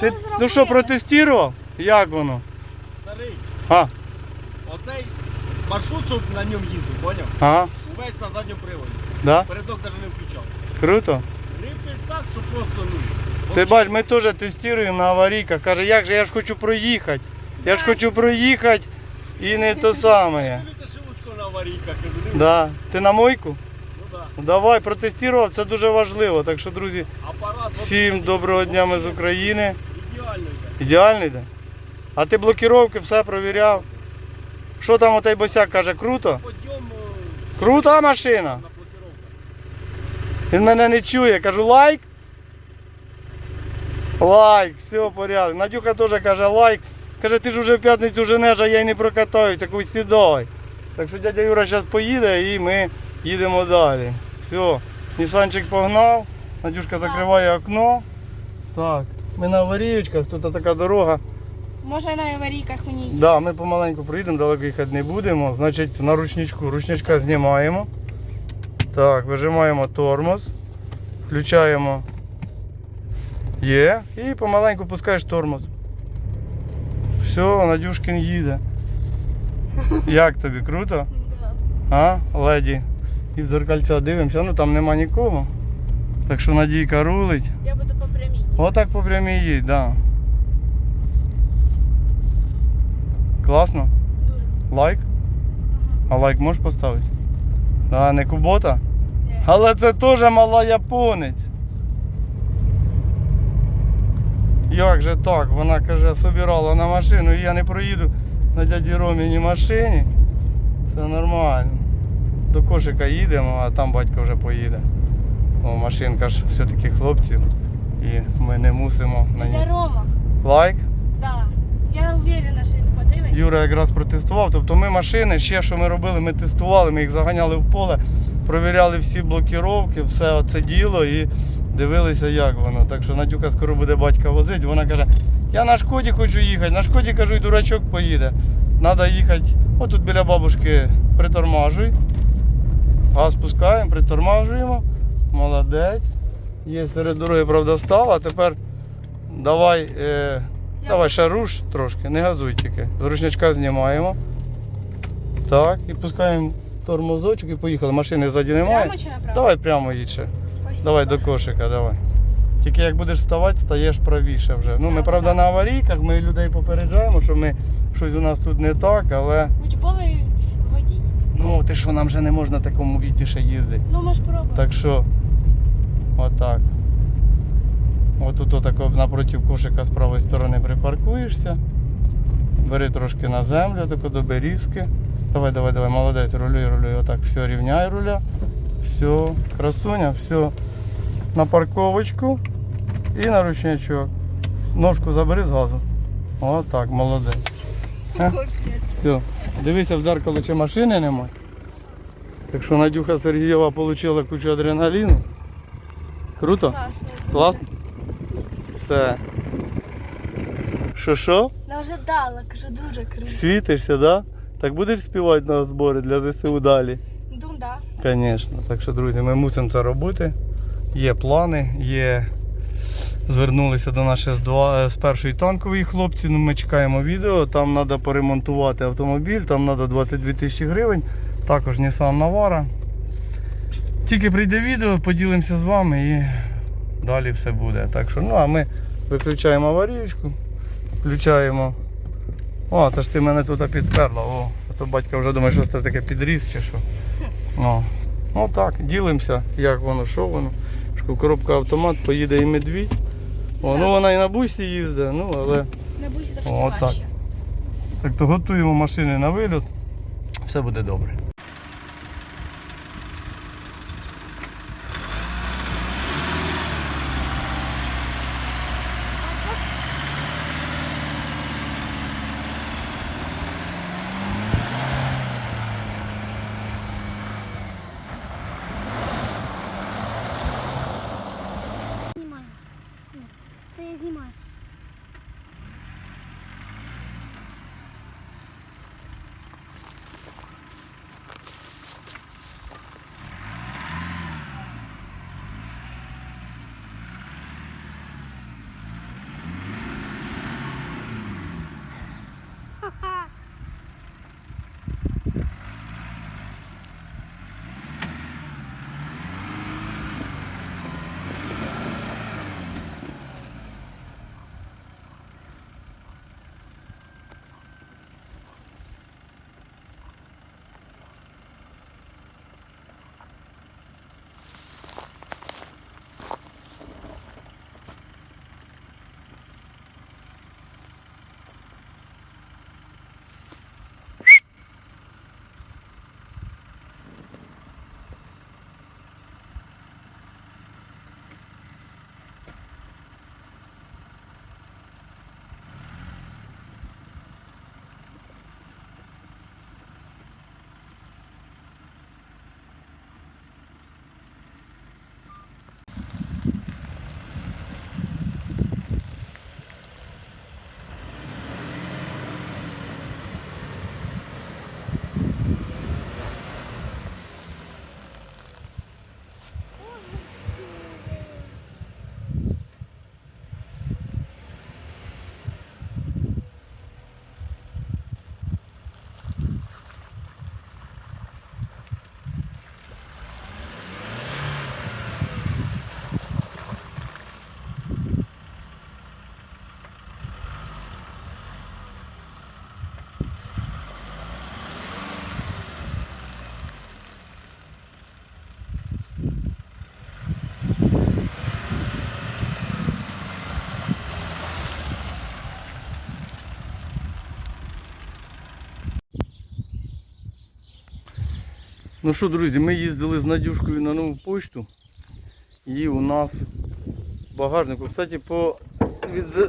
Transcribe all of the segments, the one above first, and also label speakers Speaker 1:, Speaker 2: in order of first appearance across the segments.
Speaker 1: Ти ну що, протестував? Як воно?
Speaker 2: Старий,
Speaker 1: А,
Speaker 2: оцей маршрут, щоб на ньому їздив, поняв?
Speaker 1: ага,
Speaker 2: Увесь на задньому приводі.
Speaker 1: да?
Speaker 2: Передок навіть не включав.
Speaker 1: Круто.
Speaker 2: Рипить так, що просто ну.
Speaker 1: Ти бач, ми теж тестуємо на аварійках. Каже, як же я ж хочу проїхати. Я ж хочу проїхати і не то саме.
Speaker 2: Дивися, шелудько на аварійках. кажу, ну,
Speaker 1: Да. Ти на мойку?
Speaker 2: Да.
Speaker 1: Давай, протестував, це дуже важливо. Так що, друзі,
Speaker 2: Апарат
Speaker 1: всім доброго дня ми з України.
Speaker 2: Ідеально йде.
Speaker 1: Ідеальний де? А ти блокіровки все провіряв. Що там отей босяк каже, круто?
Speaker 2: Е,
Speaker 1: Крута машина. Він мене не чує. Кажу лайк. Лайк, все порядок. Надюха теж каже лайк. Каже, ти ж вже в п'ятницю женеш, а я й не прокатаюся, кусь сідай. Так що дядя Юра зараз поїде і ми їдемо далі. Все, Нісанчик погнав, Надюшка закриває окно. Так, ми на аварійочках, тут така дорога.
Speaker 3: Може на аварійках мені.
Speaker 1: Да, ми помаленьку проїдемо, далеко їхати не будемо. Значить, на ручничку. Ручничка знімаємо. Так, вижимаємо тормоз. Включаємо Є. І помаленьку пускаєш тормоз. Все, Надюшкін їде. Як тобі? Круто? А, леді. І в зеркальця дивимося, ну там нема нікого. Так що Надійка рулить.
Speaker 3: Я буду по прямій.
Speaker 1: Отак по прямій їдь, да. Класно?
Speaker 3: Дуже.
Speaker 1: Лайк? А лайк можеш поставити? А не кубота?
Speaker 3: Ні.
Speaker 1: Але це теж мала японець. Як же так? Вона каже, собирала на машину і я не проїду на дяді Роміні машині. Це нормально. До кошика їдемо, а там батько вже поїде. О, машинка ж все-таки хлопців. І ми не мусимо на ній.
Speaker 3: Рома?
Speaker 1: Лайк?
Speaker 3: Да. Я уверена, що він подивиться.
Speaker 1: Юра якраз протестував. Тобто ми машини, ще що ми робили, ми тестували, ми їх заганяли в поле, провіряли всі блокіровки, все це діло і дивилися, як воно. Так що Надюха скоро буде батька возити. Вона каже, я на шкоді хочу їхати. На шкоді кажу, і дурачок поїде. Треба їхати. Отут біля бабушки притормажуй. Газ спускаємо, притормажуємо. Молодець. Є серед дороги, правда, став, а тепер давай. Е, Давай ще руш трошки, не газуй тільки. З ручничка знімаємо. Так, і пускаємо тормозочок і поїхали. Машини ззаді немає.
Speaker 3: Прямо чи направо?
Speaker 1: Давай прямо їдь ще. Давай до кошика, давай. Тільки як будеш вставати, стаєш правіше вже. Ну, ми,
Speaker 3: Так,
Speaker 1: правда,
Speaker 3: так.
Speaker 1: на аварійках, ми людей попереджаємо, що ми щось у нас тут не так, але
Speaker 3: Учбовий.
Speaker 1: Ну ти що, нам вже не можна в такому віці ще їздити.
Speaker 3: Ну, можеш пробувати.
Speaker 1: Так що, отак. Отут отако напроти кошика з правої сторони припаркуєшся. Бери трошки на землю, тако до берізки. Давай, давай, давай, молодець, рулюй, рулюй. Отак, все, рівняй руля. Все, красуня, все. На парковочку і на ручничок. Ножку забери з газу. Отак, молодець. Все. Дивися в зеркало, чи машини немає. Так що Надюха Сергієва отримала кучу адреналіну. Круто?
Speaker 3: Класно.
Speaker 1: Класно? Все. Що що?
Speaker 3: Ну, вже дала, кажу, дуже круто.
Speaker 1: Світишся, да? Так будеш співати на збори для ЗСУ далі?
Speaker 3: Ну, да.
Speaker 1: Звісно. Так що, друзі, ми мусимо це робити. Є плани, є. Звернулися до нас з, першої танкової хлопці. Ну, ми чекаємо відео. Там треба поремонтувати автомобіль, там треба 22 тисячі гривень. Також Nissan Navara. Тільки прийде відео, поділимося з вами і далі все буде. Так що, ну а ми виключаємо аварійку, включаємо. О, та ж ти мене тут підперла. О, а то батько вже думає, що це таке підріз чи що. О. Ну так, ділимося, як воно, що воно. Коробка автомат, поїде і медвідь. О, ну вона і на бусі їздить, ну але
Speaker 3: На бусі трошки
Speaker 1: О, так.
Speaker 3: важче.
Speaker 1: так то готуємо машини на виліт, Все буде добре. Ну що, друзі, ми їздили з Надюшкою на нову почту. І у нас багажнику. Кстати, по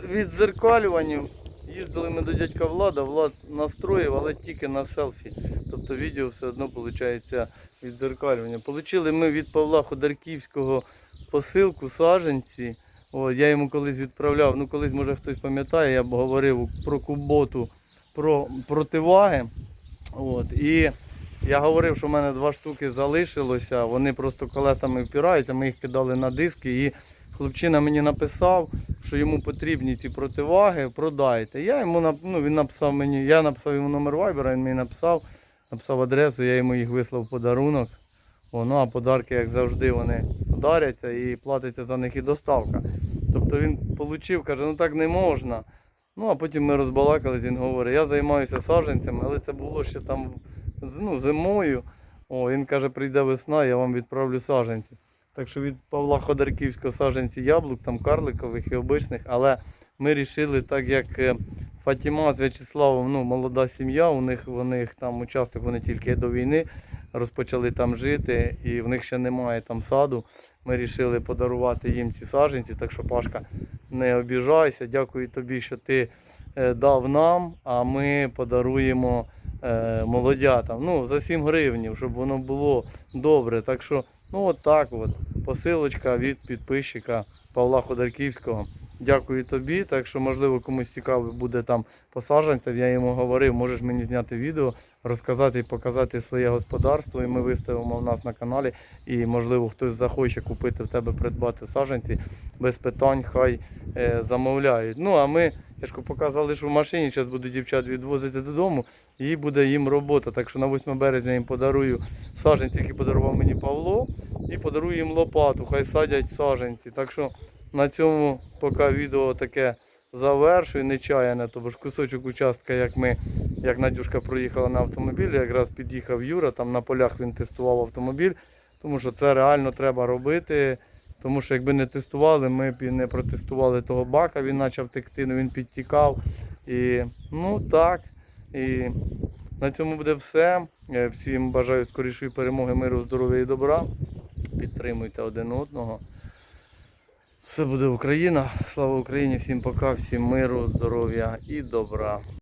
Speaker 1: відзеркалюванню їздили ми до дядька Влада, Влад настроїв, але тільки на селфі. Тобто відео все одно виходить відзеркалювання. Получили ми від Павла Ходорківського посилку саженці. О, я йому колись відправляв, ну колись може хтось пам'ятає, я б говорив про куботу, про противаги. От, і я говорив, що в мене два штуки залишилося, вони просто колесами впираються, ми їх кидали на диски і хлопчина мені написав, що йому потрібні ці противаги, продайте. Я йому ну, він написав мені, я написав йому номер вайбера, він мені написав, написав адресу, я йому їх вислав в подарунок. О, ну а подарки, як завжди, вони даряться і платиться за них і доставка. Тобто він отримав, каже, ну так не можна. Ну, а потім ми розбалакались, він говорить, я займаюся саджанцями, але це було ще там ну, зимою. О, він каже, прийде весна, я вам відправлю саджанці. Так що від Павла Ходорківського саджанці яблук, там карликових і обичних, але ми вирішили, так як е, Фатіма з В'ячеславом, ну, молода сім'я, у них, у них там участок, вони тільки до війни розпочали там жити, і в них ще немає там саду. Ми вирішили подарувати їм ці саджанці, так що Пашка, не обіжайся. Дякую тобі, що ти е, дав нам, а ми подаруємо е, молодятам. Ну, за 7 гривнів, щоб воно було добре. Так що, ну от так от. Посилочка від підписчика Павла Ходорківського. Дякую тобі. Так що, можливо, комусь цікаво буде там по саджанцям. Я йому говорив, можеш мені зняти відео, розказати і показати своє господарство. І ми виставимо в нас на каналі. І можливо хтось захоче купити в тебе, придбати саджанці без питань, хай е, замовляють. Ну а ми, я ж поки залишу в машині, зараз буду дівчат відвозити додому, і буде їм робота. Так що на 8 березня їм подарую саджанці, які подарував мені Павло, і подарую їм лопату, хай садять саджанці. Так що на цьому поки відео таке завершую, нечаяне, тобто ж кусочок участка, як ми, як Надюшка проїхала на автомобілі, якраз під'їхав Юра, там на полях він тестував автомобіль, тому що це реально треба робити. Тому що якби не тестували, ми б не протестували того бака, він почав текти, ну він підтікав. І ну так. І на цьому буде все. Е, Всім бажаю скорішої перемоги, миру, здоров'я і добра. Підтримуйте один одного. Все буде Україна. Слава Україні! Всім пока, всім миру, здоров'я і добра.